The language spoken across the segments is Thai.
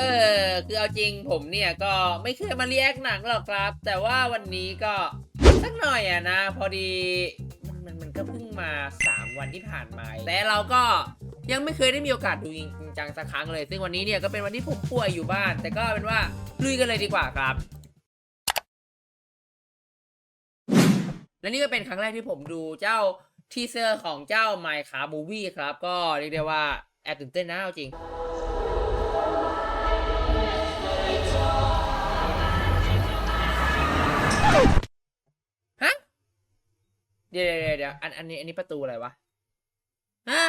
เออ คือเอาจริงผมเนี่ยก็ไม่เคยมาเรียกหนังหรอกครับ แต่ว่าวันนี้ก็สักหน่อยอะนะ พอดีมันมันมันก็เพิ่งมา 3 วันที่ผ่านมาแต่เราก็ยังไม่เคยได้มีโอกาสดูจริงจังสักครั้งเลย ซึ่งวันนี้เนี่ยก็เป็นวันที่ผมป่วยอยู่บ้าน แต่ก็เป็นว่าลุยกันเลยดีกว่าครับ และนี่ก็เป็นครั้งแรกที่ผมดูเจ้าทีเซอร์ของเจ้า Minecraft Movie ครับ ก็เรียกได้ว่าแอบตื่นเต้นนะเอาจริง เดี๋ยวเดี๋ยวเดี๋ยวอันอันนี้อันนี้ประตูอะไรวะฮะ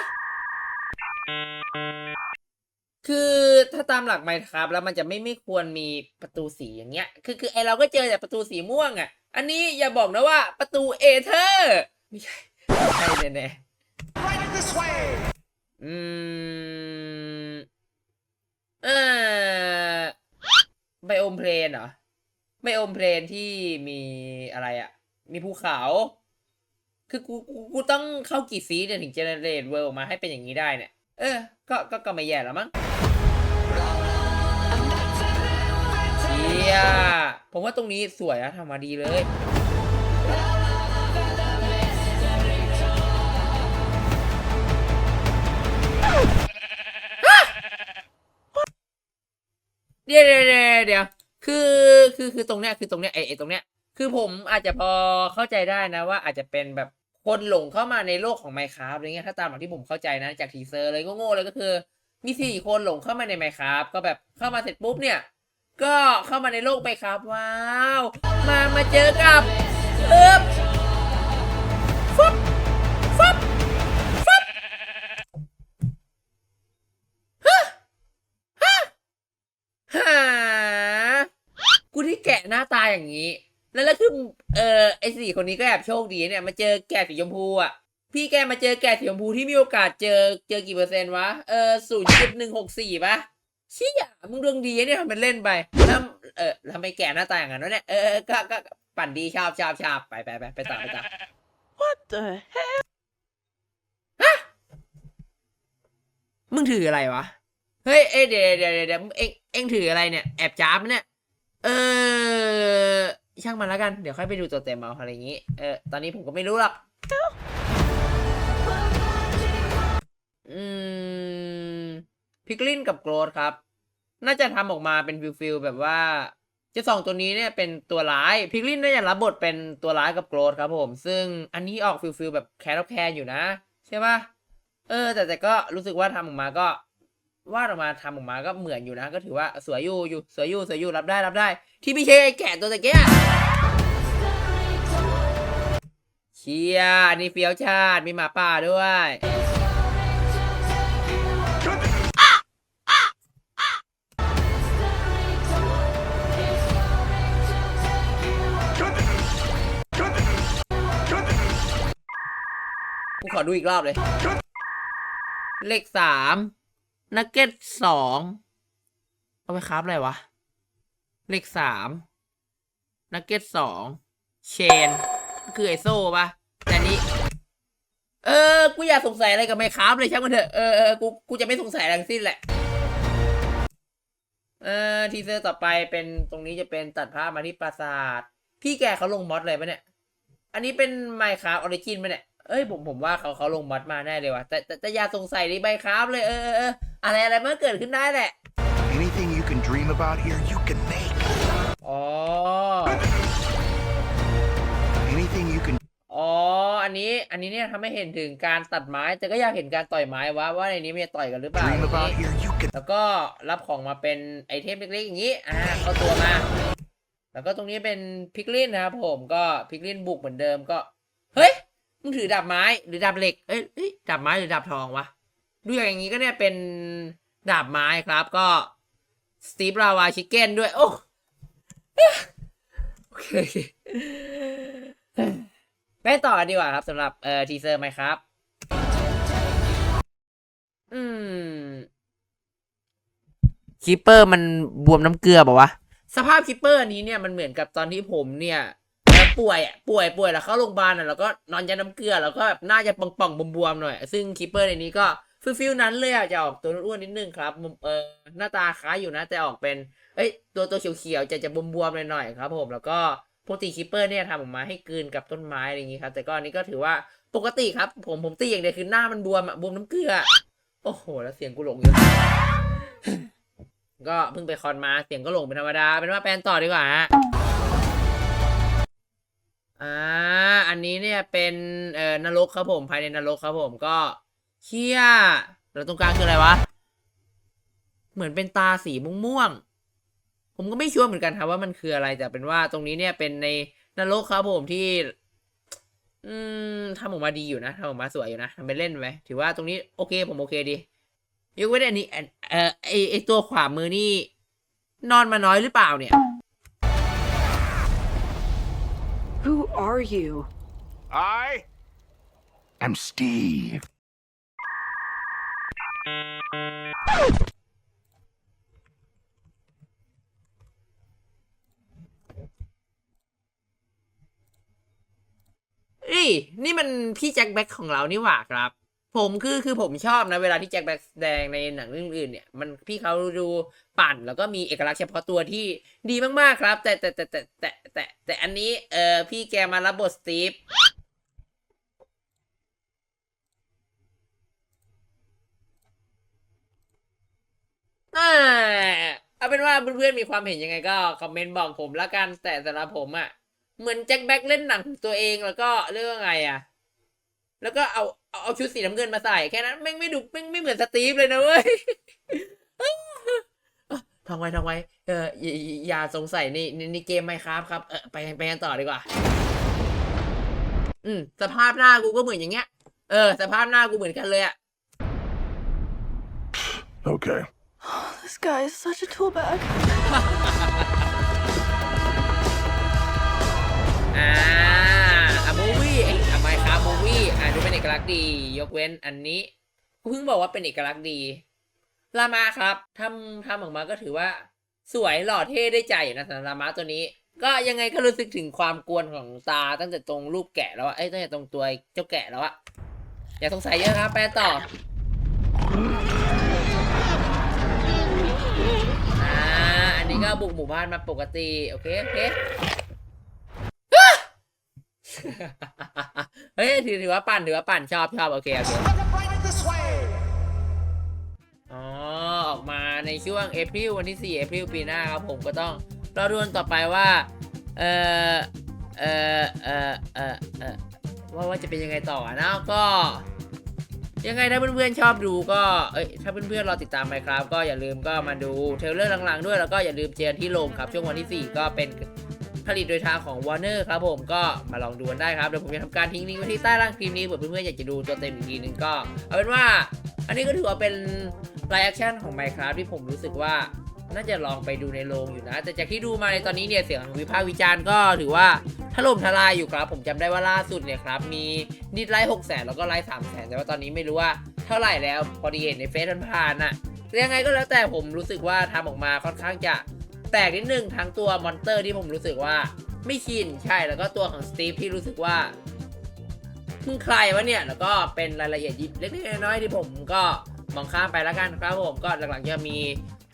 คือถ้าตามหลักไมครับ แล้วมันจะไม่ไม่ควรมีประตูสีอย่างเงี้ย คือคือไอเราก็เจอแต่ประตูสีม่วงอะ อันนี้อย่าบอกนะว่าประตูเอเธอร์ไม่ใช่ไม่ใช่แน่ๆอืมเออไบโอมเพลนเหรอไบโอมเพลนที่มีอะไรอะ่ะ มีภูเขา คือกูกูกูต้องเข้ากี่ซีเนี่ยถึงเจเนเรตเวิลด์มาให้เป็นอย่างนี้ได้เนี่ย เออ ก็ก็ก็ไม่แย่แล้วมั้งเชียผมว่าตรงนี้สวยนะทำมาดีเลยเดี๋ยวเดี๋ยวเดี๋ยวเดียวคือคือคือตรงเนี้ยคือตรงเนี้ยไอไอ้ตรงเนี้ยคือผมอาจจะพอเข้าใจได้นะว่าอาจจะเป็นแบบ คนหลงเข้ามาในโลกของ Minecraft อะไรเงี้ยถ้าตามหลักที่ผมเข้าใจนะจากทีเซอร์เลยก็โง่ๆเลยก็คือ มีสี่คนหลงเข้ามาใน Minecraft ก็แบบเข้ามาเสร็จปุ๊บเนี่ย ก็เข้ามาในโลก Minecraft ว้าว มามาเจอกับเอ๊บฟุบฟุบฟุบฮะฮะหากูที่แกะหน้าตาอย่างนี้ แล้วแล้วคือเออไอสี่คนนี้ก็แอบโชคดีเนี่ยมาเจอแกะสีชมพูอะพี่แกมาเจอแกะสีชมพูที่มีโอกาสเจอเจอกี่เปอร์เซ็นต์วะเออศูนย์จุดหนึ่งหกสี่ปะเชี่ยมึงดวงดีนะเนี่ยทำเป็นเล่นไปแล้วเออทำไมแกะหน้าตาอย่างนั้นวะเนี่ยเออก็ก็ก็ปั่นดีชอบชอบชอบไปไปไปไปต่อไปต่อ What the heck? มึงถืออะไรวะ เฮ้ยเอ้ยเดี๋ยวเดี๋ยวเดี๋ยวเดี๋ยวเอ็งเอ็งถืออะไรเนี่ย แอบจ้าบเนี่ย เออ ช่างมันแล้วกัน เดี๋ยวค่อยไปดูตัวเต็มเอาอะไรอย่างงี้ เออ ตอนนี้ผมก็ไม่รู้หรอก อืม พิกลินกับโกรธครับ น่าจะทำออกมาเป็นฟิลฟิลแบบว่าเจะสองตัวนี้เนี่ยเป็นตัวร้าย พิกลินน่าจะรับบทเป็นตัวร้ายกับโกรธครับผม ซึ่งอันนี้ออกฟิลฟิลแบบแคร์รับแคร์อยู่นะ ใช่ปะเออ แต่แต่ก็รู้สึกว่าทำออกมาก็ วาดออกมาทำออกมาก็เหมือนอยู่นะ ก็ถือว่าสวยอยู่อยู่สวยอยู่สวยอยู่รับได้รับได้ ที่ไม่ใช่ไอ้แก่ตัวตะเกียเชียอันนี่เฟี้ยวชาติมีหมาป่าด้วยกูขอดูอีกรอบเลย เลขสาม นักเก็ตสองเอาไปครับอะไรวะ เลขสามนักเก็ตสองเชน ก็คือไอโซ่ปะแต่อันนี้ เออ กูอยากสงสัยอะไรกับไมคราฟเลยช่างมันเถอะ เออเออกู กูจะไม่สงสัยอะไรทั้งสิ้นแหละ เออ ทีเซอร์ต่อไปเป็นตรงนี้จะเป็นตัดภาพมาที่ปราสาท พี่แกเขาลงมอดเลยปะเนี่ย อันนี้เป็น Minecraft Origin ปะเนี่ยเอ้ยผมผมว่าเขาเขาลงมอดมาแน่เลยว่ะแต่แต่แต่อย่าสงสัยใน Minecraft เลยเออเออ อะไรอะไรมันก็เกิดขึ้นได้แหละ Anything you can dream about here, you can make. อ๋อ Anything you can อ๋อ อันนี้ อันนี้เนี่ยทำให้เห็นถึงการตัดไม้ แต่ก็อยากเห็นการต่อยไม้ว่าว่าในนี้มันจะต่อยกันหรือเปล่า dream about here, you can แล้วก็รับของมาเป็นไอเทมเล็กๆอย่างนี้ อ่า เข้าตัวมา แล้วก็ตรงนี้เป็นพิกลินนะครับผม ก็พิกลินบุกเหมือนเดิมก็ เฮ้ย มึงถือดาบไม้หรือดาบเหล็ก เอ้ยเอ้ยดาบไม้หรือดาบทองวะ ดูอย่างนี้ก็เนี่ยเป็นดาบไม้ครับก็สตีฟลาวาชิคเก้นด้วย โอ้โอเคโอเคไปต่อกันดีกว่าครับสำหรับเอ่อทีเซอร์ไหมครับ อืมคิปเปอร์มันบวมน้ำเกลือบอกวะ สภาพคิปเปอร์อันนี้เนี่ยมันเหมือนกับตอนที่ผมเนี่ยเอ่อป่วยอะป่วยป่วยแล้วเข้าโรงพยาบาลอะแล้วก็นอนยันน้ำเกลือแล้วก็แบบน่าจะป่องๆบวมๆหน่อย ซึ่งคิปเปอร์ในนี้ก็ ฟิลฟิลนั้นเลยอะจะออกตัวอ้วนนิดนึงครับเออหน้าตาคล้ายอยู่นะแต่ออกเป็น เอ้ย ตัวตัวเขียวๆจะจะบวมๆหน่อยๆครับ ผมแล้วก็ปกติคิปเปอร์เนี่ยทำออกมาให้กลืนกับต้นไม้อะไรอย่างงี้ครับ แต่ก็อันนี้ก็ถือว่าปกติครับ ผมผมตีอย่างเดียวคือหน้ามันบวมอะบวมน้ำเกลือ โอ้โห แล้วเสียงกูหลงเยอะก็เพิ่งไปคอนมาเสียงก็หลงเป็นธรรมดา เป็นว่าแปลนต่อดีกว่าฮะอ่าอันนี้เนี่ยเป็นเอ่อนรกครับผมภายในนรกครับผมก็ เชี่ยแล้วตรงกลางคืออะไรวะ เหมือนเป็นตาสีม่วงๆผมก็ไม่ชัวร์เหมือนกันครับว่ามันคืออะไรแต่เป็นว่าตรงนี้เนี่ยเป็นในนรกครับผมที่ อืมทำออกมาดีอยู่นะทำออกมาสวยอยู่นะทำไปเล่นไว้ถือว่าตรงนี้โอเค ผมโอเคดียกเว้นอันนี้อันเอ่อไอไอตัวขวามือนี่ นอนมาน้อยหรือเปล่าเนี่ย Who are you? I am Steve. เอ้ยนี่ มันพี่แจ็คแบ็คของเรานี่หว่าครับ ผมคือคือผมชอบนะเวลาที่แจ็คแบ็คแสดงในหนังเรื่องอื่นเนี่ยมันพี่เขาดูปั่นแล้วก็มีเอกลักษณ์เฉพาะตัวที่ดีมากๆครับ แต่แต่แต่แต่แต่แต่แต่อันนี้เออพี่แกมารับบทสตีฟอ่าเอาเป็นว่าเพื่อนๆมีความเห็นยังไงก็คอมเมนต์บอกผมละกันแต่สำหรับผมอะ่ะ เหมือนแจ็คแบ็คเล่นหนังตัวเองแล้วก็เรื่องไงอะ่ะ แล้วก็เอาเอาเอาชุดสีน้ำเงินมาใส่แค่นั้นแม่งไม่ดูแม่งไม่เหมือนสตีฟเลยนะเว้ยทองไว้ทองไว้เอออย่าอย่าอย่าสงสัยในในในเกมไหมครับครับเออไปไปกันต่อดีกว่า อืมสภาพหน้ากูก็เหมือนอย่างเงี้ย เออ สภาพหน้ากูเหมือนกันเลยอะ Okay. This guy is such a tool bag. ษณ์ดี ยกเว้นอันนี้กูเพิ่งบอกว่าเป็นเอกลักษณ์ดีลามาครับทำทำออกมาก็ถือว่า สวยหล่อเท่ได้ใจอยู่นะสำหรับลามาตัวนี้ ก็ยังไงก็รู้สึกถึงความกวนของตาตั้งแต่ตรงรูปแกะแล้วอะเอ้ตั้งแต่ตรงตัวเจ้าแกะแล้วอะอย่าสงสัยเยอะครับแปลต่ออันนี้ก็บุกหมู่บ้านมาปกติ โอเค โอเค เฮ้ยถือถือว่าปั่นถือว่าปั่นชอบชอบโอเคโอเคอ๋อออกมาในช่วงเอพ i l วันที่4เอพ i l ปีหน้าครับผมก็ต้องรอดูนต่อไปว่า เออเออเออเออเออว่าว่าจะเป็นยังไงต่อนะก็ ยังไงถ้าเพื่อนๆชอบดูก็เอ้ยถ้าเพื่อนๆรอติดตามไปครับ ก็อย่าลืมก็มาดูเทรลเลอร์หลังๆด้วยแล้วก็อย่าลืมเจอกันที่โรมครับช่วงวันที่ 4 ก็เป็น ผลิตโดยทางของ Warner ครับผมก็มาลองดูกันได้ครับเดี๋ยวผมจะทำการทิ้งลิงก์ไว้ที่ใต้ล่างคลิปนี้เผื่อเพื่อนๆอยากจะดูตัวเต็มอีกทีนึงก็ เอาเป็นว่า อันนี้ก็ถือว่าเป็นไลฟ์แอคชั่นของ Minecraft ที่ผมรู้สึกว่าน่าจะลองไปดูในโรงอยู่นะ แต่จากที่ดูมาในตอนนี้เนี่ยเสียงวิพากษ์วิจารณ์ก็ถือว่าถล่มทลายอยู่ครับ ผมจำได้ว่าล่าสุดเนี่ยครับ มีนิดไลค์หกแสนแล้วก็ไลค์สามแสนแต่ว่าตอนนี้ไม่รู้ว่าเท่าไหร่แล้วพอดีเห็นในเฟซมันผ่านๆน่ะยังไงก็แล้วแต่ผมรู้สึกว่าทำออกมาค่อนข้างจะ แปลกนิดนึงทั้งตัวมอนเตอร์ที่ผมรู้สึกว่า ไม่ชินใช่แล้วก็ตัวของสตีฟที่รู้สึกว่ามึงใครวะเนี่ย แล้วก็เป็นรายละเอียดยิบเล็กๆน้อยๆที่ผมก็มองข้ามไปแล้วกันครับผมก็หลังๆจะมี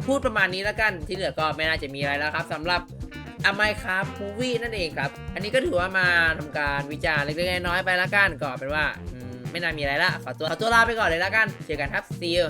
พูดประมาณนี้แล้วกันที่เหลือก็ไม่น่าจะมีอะไรแล้วครับสำหรับอ m ม c ครับมูวี่นั่นเองครับ อันนี้ก็ถือว่ามาทำการวิจารณ์เล็กๆน้อยๆไปแล้วกันก็เป็นว่าไม่น่ามีอะไรละขอตัวขอตัวลาไปก่อนเลยแล้วกันเจอกันครับ see you